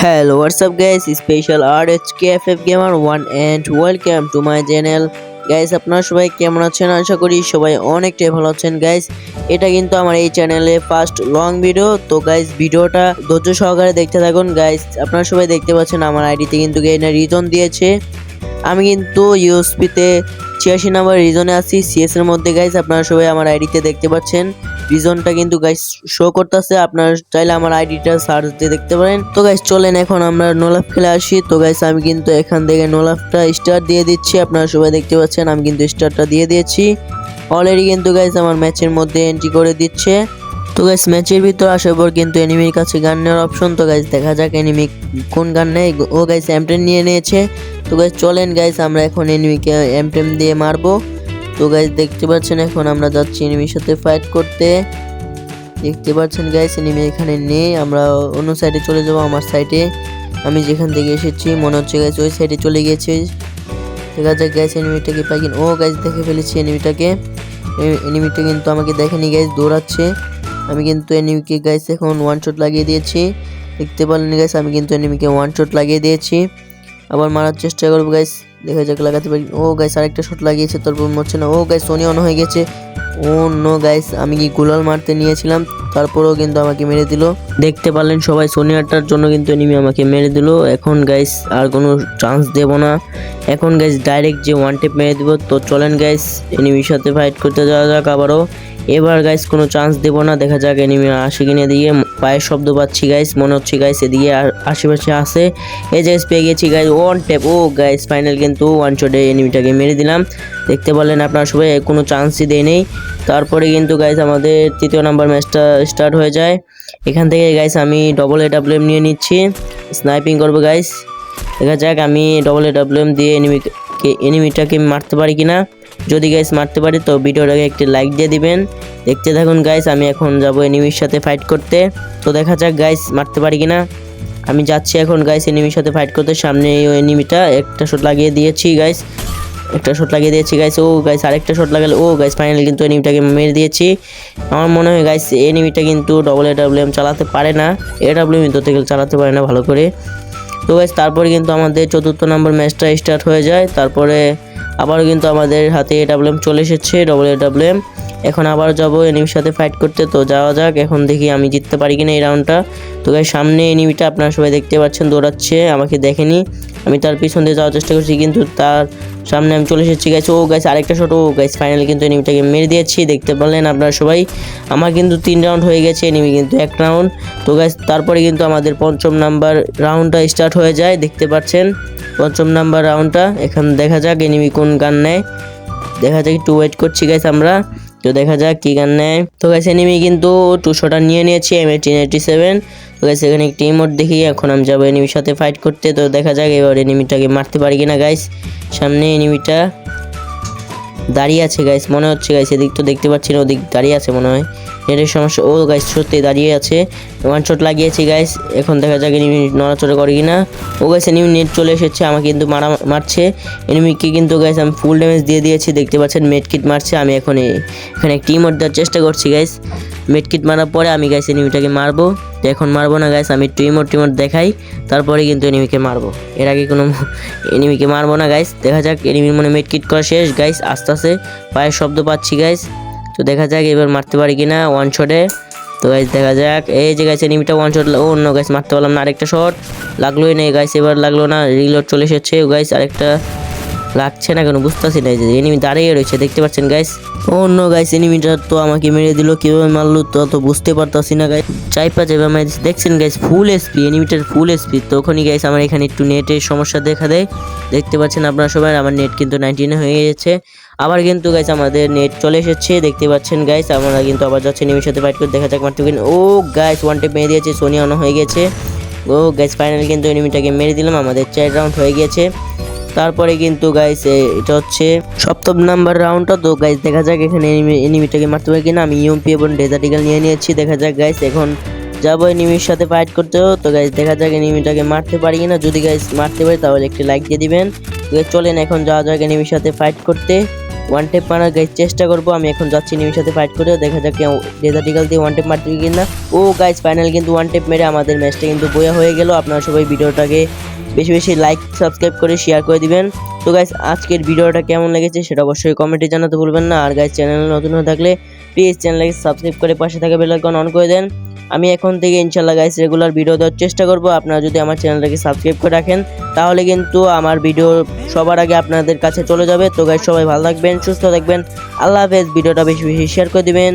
Hello, what's up guys? Special RHKFF Gamer 1 and welcome to my channel. Guys আপনারা সবাই কেমন আছেন? আশা করি সবাই অনেকটাই ভালো আছেন গাইস এটা কিন্তু আমার এই চ্যানেলে ফার্স্ট লং ভিডিও তো গাইস ভিডিওটা ধৈর্য সহকারে দেখতে থাকুন গাইস আপনারা সবাই দেখতে পাচ্ছেন আমার আইডিতে কিন্তু গেইনার রিজন দিয়েছে। আমি কিন্তু ইউএসপিতে ছিয়াশি নাম্বার রিজনে আছি সিএস এর মধ্যে গাইস আপনারা সবাই আমার আইডিতে দেখতে পাচ্ছেন। রিজনটা কিন্তু গাইস শো করতেছে। আপনারা চাইলে আমার আইডিটা সার্চ দিয়ে দেখতে পারেন। তো গাইস চলেন এখন আমরা নোলাফ খেলে আসি। তো গাইস আমি কিন্তু এখান থেকে নোলাফটা স্টার দিয়ে দিচ্ছি। আপনারা সবাই দেখতে পাচ্ছেন, আমি কিন্তু স্টারটা দিয়ে দিয়েছি। অলরেডি কিন্তু গাইস আমার ম্যাচের মধ্যে এন্ট্রি করে দিচ্ছে। তো গাইস ম্যাচের ভিতর আসার পর কিন্তু এনিমির কাছে গান নেওয়ার অপশন তো গাইস দেখা যাক এনিমি কোন গান নেয়। ও গাইস এমটেন নিয়ে নিয়েছে। তো গাইস চলেন গাইস আমরা এখন এনিমিকে এমটেন দিয়ে মারবো। তো গাইস দেখতে পাচ্ছেন, এখন আমরা যাচ্ছি এনিমির সাথে ফাইট করতে। দেখতে পাচ্ছেন গাইস এনিমি এখানে নেই। আমরা অন্য সাইডে চলে যাব, আমার সাইডে আমি যেখান থেকে এসেছি, মনে হচ্ছে গাইস ওই সাইডে চলে গেছে। দেখা যাক গাইস এনিমিটাকে পাই ও গাইস দেখে ফেলেছি এনিমিটাকে এনিমিটা কিন্তু আমাকে দেখেনি গাইস দৌড়াচ্ছে। আমি কিন্তু এনিমিকে গাইস এখন ওয়ান শট লাগিয়ে দিয়েছি। দেখতে পারলেন গাইস আমি কিন্তু এনিমিকে ওয়ান শট লাগিয়ে দিয়েছি। আবার মারার চেষ্টা করব গাইস দেখা যাক, লাগাতে পারি। ও গাইস আরেকটা শট লাগিয়েছে তারপর মরছে না। ও গাইস সোনি অন হয়ে গেছে। ও নো গাইস আমি কি গুলাল মারতে নিয়েছিলাম? তারপরেও কিন্তু আমাকে মেরে দিল। দেখতে পারলেন সবাই সোনিয়াটার জন্য কিন্তু এনিমি আমাকে মেরে দিল। এখন গাইস আর কোনো চান্স দেব না। এখন গাইস ডাইরেক্ট যে ওয়ান টেপ মেরে দিব, তো চলেন গাইস এনিমির সাথে ফাইট করতে যাওয়া যাক আবারও। এবার গাইস কোনো চান্স দেব না। দেখা যাক এনিমি আসে কিনে দিয়ে পায়ের শব্দ পাচ্ছি গাইস মনে হচ্ছে গাইস এদিকে আর- আশেপাশে আসে এই যে পেয়ে গেছি গাইস ওয়ান টেপ ও গাইস ফাইনাল কিন্তু ওয়ান শটে এনিমিটাকে মেরে দিলাম। দেখতে পারলেন আপনারা সবাই, কোনো চান্সই দেয় নেই। তারপরে কিন্তু গাইস আমাদের তৃতীয় নাম্বার ম্যাচটা স্টার্ট হয়ে যায়। এখান থেকে গাইস আমি ডবল এ ডাব্লিউ নিয়ে নিচ্ছি। স্নাইপিং করব গাইস দেখা যাক আমি ডবল এ ডাব্লিউ দিয়ে এনিমিকে এনিমিটাকে মারতে পারি কিনা। যদি গাইস মারতে পারি তো ভিডিওটাকে একটি লাইক দিয়ে দিবেন। দেখতে থাকুন গাইস আমি এখন যাব এনিমির সাথে ফাইট করতে। তো দেখা যাক গাইস মারতে পারি কিনা। আমি যাচ্ছি এখন গাইস এনিমির সাথে ফাইট করতে। সামনে এনিমিটা একটা শট লাগিয়ে দিয়েছি গাইস একটা শট লাগিয়ে দিয়েছি গাইস ও গাইস আরেকটা শট লাগালে, ও গাইস ফাইনালি কিন্তু এনিমিটাকে মেরে দিয়েছি। আমার মনে হয় গাইস এনিমিটা কিন্তু ডবল এ ডাব্লিউএম চালাতে পারে না। এ ডাব্লিউএম তো থেকে চালাতে পারে না, ভালো করে। তো গাইস তারপরে কিন্তু আমাদের চতুর্থ নম্বর ম্যাচটা স্টার্ট হয়ে যায়। তারপরে আবারও কিন্তু আমাদের হাতে এ ডাব্লিউএম চলে এসেছে ডবল এ ডাব্লিউএম এখন আবার যাব এনিমির সাথে ফাইট করতে। তো যাওয়া যাক, এখন দেখি আমি জিততে পারি কিনা এই রাউন্ডটা তো গাইস সামনে এনিমিটা আপনারা সবাই দেখতে পাচ্ছেন, দৌড়াচ্ছে, আমাকে দেখেনি। আমি তার পিছন দিয়ে যাওয়ার চেষ্টা করছি, কিন্তু তার সামনে আমি চলে এসেছি গাইস ও গাইস আরেকটা শট ও গাইস ফাইনালি কিন্তু এনিমিটাকে মেরে দিয়েছি, দেখতে পারলেন আপনারা সবাই। আমার কিন্তু তিন রাউন্ড হয়ে গেছে এনিমি কিন্তু এক রাউন্ড তো গাইস তারপরে কিন্তু আমাদের পঞ্চম নাম্বার রাউন্ডটা স্টার্ট হয়ে যায়, দেখতে পাচ্ছেন। পঞ্চম নাম্বার রাউন্ডটা এখন দেখা যাক এনিমি কোন গান নেয়। দেখা যাক, একটু ওয়েট করছি গাইস আমরা। তো দেখা যাক কি গান নেয়। তো গাইস এনিমি কিন্তু টু শটার নিয়ে নিয়েছি এম এইটিন এইটি সেভেন তো গাইস এখানে একটি ইমোট দেখি, এখন আমি যাব এনিমির সাথে ফাইট করতে। তো দেখা যাক এবার এনিমিটাকে মারতে পারি কিনা গাইস সামনে এনিমিটা দাঁড়িয়ে আছে গাইস মনে হচ্ছে গাইস এদিক তো দেখতে পাচ্ছি না, ওদিক দাঁড়িয়ে আছে মনে হয়। নেটের সমস্যা, ও গাইস সত্যি দাঁড়িয়ে আছে। ওয়ান শট লাগিয়েছি গাইস এখন দেখা যাক এনিমি নড়াচড়া করে কিনা। ও গাইস এনিমি নেট চলে এসেছে, আমাকে কিন্তু মারা মারছে। এনিমিকে কিন্তু গাইস আমি ফুল ড্যামেজ দিয়ে দিয়েছি, দেখতে পাচ্ছেন মেড কিট মারছে, আমি এখন এখানে একটি ইমোট দেওয়ার চেষ্টা করছি গাইস মেড কিট মারার পরে আমি গাইস এনিমিটাকে মারবো। এখন মারবো না গাইস আমি একটু ইমোট টিমোট দেখাই, তারপরে কিন্তু এনিমিকে মারবো। এর আগে কোনো এনিমিকে মারবো না গাইস দেখা যাক এনিমির মনে মেড কিট করা শেষ গাইস আস্তে আস্তে পায়ের শব্দ পাচ্ছি গাইস তো দেখা যাক, এবার মারতে পারি কি না ওয়ান শটে তো গাইস দেখা যাক। এই যে গাইস এনিমিটা ওয়ান শট ও অন্য গাইস মারতে পারলাম না আরেকটা শট লাগলোই নেই গাইস এবার লাগল না রিলোড চলে এসেছে গাইস আরেকটা লাগছে না কেন? বুঝতেছি না যে এনিমি দাঁড়িয়ে রয়েছে, দেখতে পাচ্ছেন গাইস অন্য গাইস এনিমিটা তো আমাকে মেরে দিল, কীভাবে মারলো তো তো বুঝতে পারতাছি না গাইস চাই পা যাবে আমার দেখছেন গাইস ফুল এসপি এনিমিটার ফুল এসপি তো ওখানে গাইস আমার এখানে একটু নেটের সমস্যা দেখা দেয়। দেখতে পাচ্ছেন আপনারা সবাই, আমার নেট কিন্তু নাইনটিনে হয়ে গেছে। আবার কিন্তু গাইস আমাদের নেট চলে এসেছে, দেখতে পাচ্ছেন গাইস আমরা কিন্তু আবার যাচ্ছি এনিমির সাথে ফাইট করে দেখা যাক মারতে ও গাইস ওয়ান টেপ মেরে দিয়েছে সোনিয়া অন হয়ে গেছে। ও গাইস ফাইনাল কিন্তু এনিমিটাকে মেরে দিলাম, আমাদের চার রাউন্ড হয়ে গেছে। তারপরে কিন্তু গাইস এটা হচ্ছে সপ্তম নাম্বার রাউন্ডটা তো গাইস দেখা যাক এখানে এনিমিটাকে মারতে পারি কিনা। আমি ইউএমপি এবং ডেজার্টিক্যাল নিয়ে নিয়েছি। দেখা যাক গাইস এখন যাব এনিমির সাথে ফাইট করতেও তো গাইস দেখা যাক এনিমিটাকে মারতে পারি কিনা। যদি গাইস মারতে পারি, তাহলে একটি লাইক দিয়ে দিবেন। চলেন এখন যাওয়া যাক এনিমির সাথে ফাইট করতে। ওয়ান টেপ মারার গাইজ চেষ্টা করব, আমি এখন যাচ্ছি নিমির সাথে ফাইট করে, দেখা যাক ডেজার্টিকাল দিয়ে ওয়ান টেপ মারতে কিনা। ও গাইজ ফাইনাল কিন্তু ওয়ান টেপ মেরে আমাদের ম্যাচটা কিন্তু বয়া হয়ে গেল। আপনারা সবাই ভিডিওটাকে বেশি বেশি লাইক সাবস্ক্রাইব করে শেয়ার করে দিবেন। তো গাইজ আজকের ভিডিওটা কেমন লেগেছে সেটা অবশ্যই কমেন্টে জানাতে ভুলবেন না। আর গাইজ চ্যানেল নতুন হয়ে থাকলে প্লিজ চ্যানেলকে সাবস্ক্রাইব করে পাশে থাকা বেল আইকন অন করে দেন। আমি এখন থেকে ইনশাল্লাহ গাইস রেগুলার ভিডিও দেওয়ার চেষ্টা করব। আপনারা যদি আমার চ্যানেলটাকে সাবস্ক্রাইব করে রাখেন, তাহলে কিন্তু আমার ভিডিও সবার আগে আপনাদের কাছে চলে যাবে। তো গাইস সবাই ভালো থাকবেন, সুস্থ থাকবেন। আল্লাহ হাফেজ, ভিডিওটা বেশি বেশি শেয়ার করে দিবেন।